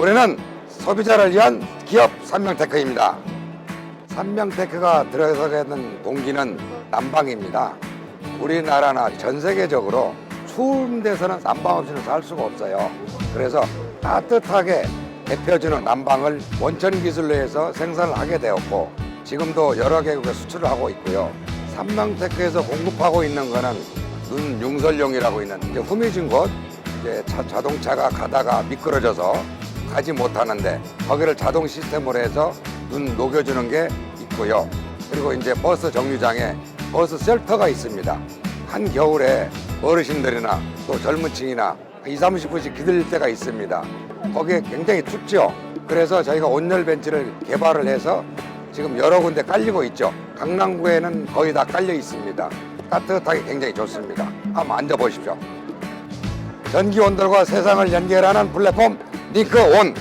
올해는 소비자를 위한 기업 삼명테크입니다. 삼명테크가 들어서게 된 동기는 난방입니다. 우리나라나 전 세계적으로 추운 데서는 난방 없이는 살 수가 없어요. 그래서 따뜻하게 데펴주는 난방을 원천 기술로 해서 생산을 하게 되었고 지금도 여러 개국에 수출을 하고 있고요. 삼명테크에서 공급하고 있는 거는 눈 융설용이라고 있는 이제 후미진 곳 이제 자, 자동차가 가다가 미끄러져서 가지 못하는데 거기를 자동 시스템으로 해서 눈 녹여주는 게 있고요. 그리고 이제 버스 정류장에 버스 셀터가 있습니다. 한 겨울에 어르신들이나 또 젊은 층이나 2, 30분씩 기다릴 때가 있습니다. 거기에 굉장히 춥죠. 그래서 저희가 온열 벤치를 개발을 해서 지금 여러 군데 깔리고 있죠. 강남구에는 거의 다 깔려 있습니다. 따뜻하게 굉장히 좋습니다. 한번 앉아보십시오. 전기 온돌과 세상을 연결하는 플랫폼 링크온